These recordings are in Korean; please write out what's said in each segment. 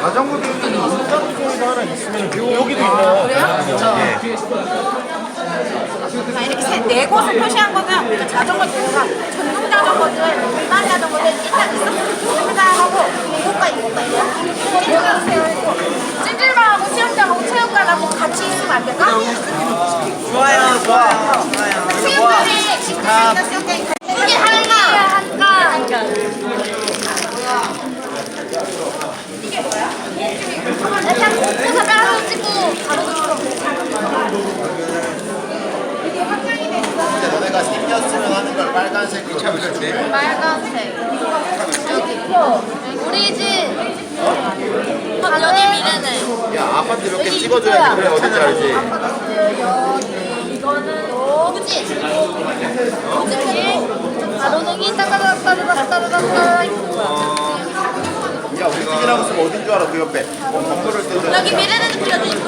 자전거 빌딩 울산소가 하나 있으면 여기도 있네요. 자, 이렇게 세, 네 곳을 표시한 거는 우리가 자전거 도로가 전동 자전거들, 일반 자전거들 일단 있었으면 좋겠다 하고 이곳과 이곳과 있어요. 찜질방하고 찜질방하고 수영장하고 체육관하고 같이 있으면 안 될까? 좋아요, 좋아요, 좋아요. 수영장에 찜질방이나 수영장이 색이었으면 하는 걸 빨간색으로 잡혔지. 그렇죠, 그렇죠. 네. 빨간색. 여기. 우리 집. 당연히 미래네. 야 아파트 몇 개 찍어줘야지 그래 어딘지 알지. 여기. 이거는 오지. 오지. 가로등이 따다다다다다다다. 야 우리 집이라고 쓰면 어딘 줄 알아 그 옆에. 어, 건물을 뜯어. 여기 미래는 그려져 있고.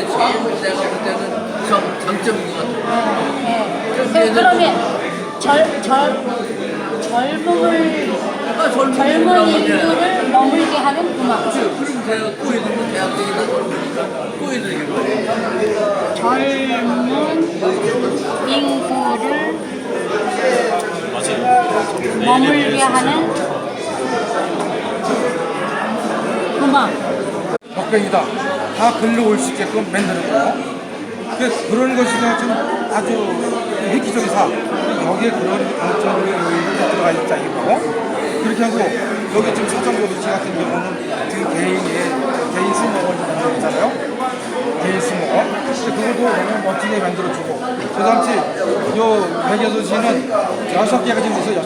장르는 게 제일 내가 볼 때는 장, 장점인 것 같아요. 네, 그러면 절, 절, 젊음을 아, 젊은 젊은 인구를 머물게 하는 음악 그럼 제가 꼬이들면 대학생이나 젊으니까 꼬이들기로. 젊은 인구를 머물게 하는 음악 덕병이다. 다 글로 올 수 있게끔 거. 그 그런 것이 좀 아주 획기적인 사. 여기에 그런 강점이 들어가 있자 이거. 그렇게 하고 여기 지금 사정고도시 같은 경우는 지금 개인의 개인 수목원 있잖아요. 개인 수목원. 그것도 너무 멋지게 만들어주고. 그 다음에 요 백여도시는 여섯 개가 지금 있어요.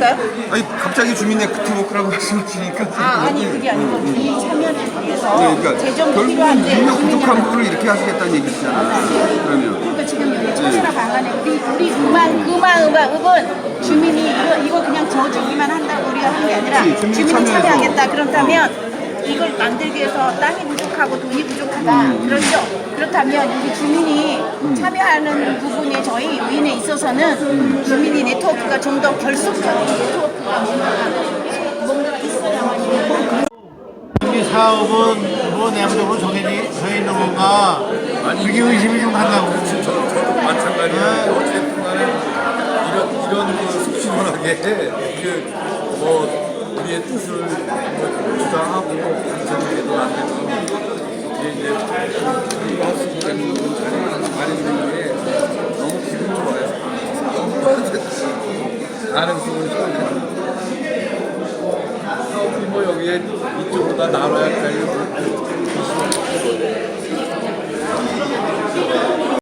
응? 할까요? 아니 갑자기 주민의 크트워크라고 말씀하시니까 아 아니 그게 아니고 주민 참여를 위해서 네, 그러니까 재정도 결국은 필요한데 인력 주민이 부족한 부분을 이렇게 하시겠다는 얘기시잖아요. 그러면 그러니까 지금 여기 청소나 방안에 우리 우리 음악 음악 음악 음은 주민이 이거 이거 그냥 져주기만 한다고 우리가 하는 게 아니라 그치, 주민이 주민이 참여해서. 참여하겠다 그렇다면 이걸 만들기 위해서 땅이 부족하고 돈이 부족하다 음. 그렇죠 그렇다면 우리 주민이 참여하는 부분에 저희 위인에 있어서는 주민이 네트워크가 좀 더 결속적인 네트워크가 뭔가 있어야만 이 사업은 뭐 내부적으로 정해지 져 있는 건가? 그게 의심이 좀 간다고. 저도 마찬가지예요. 어쨌든 간에 이런, 이런 그 속시원하게 그뭐 우리의 뜻을 뭐 주장하고 당첨되기도 안 되고 나는 그걸 생각하는 어, 부모 여기에 이쪽보다 나눠야 할까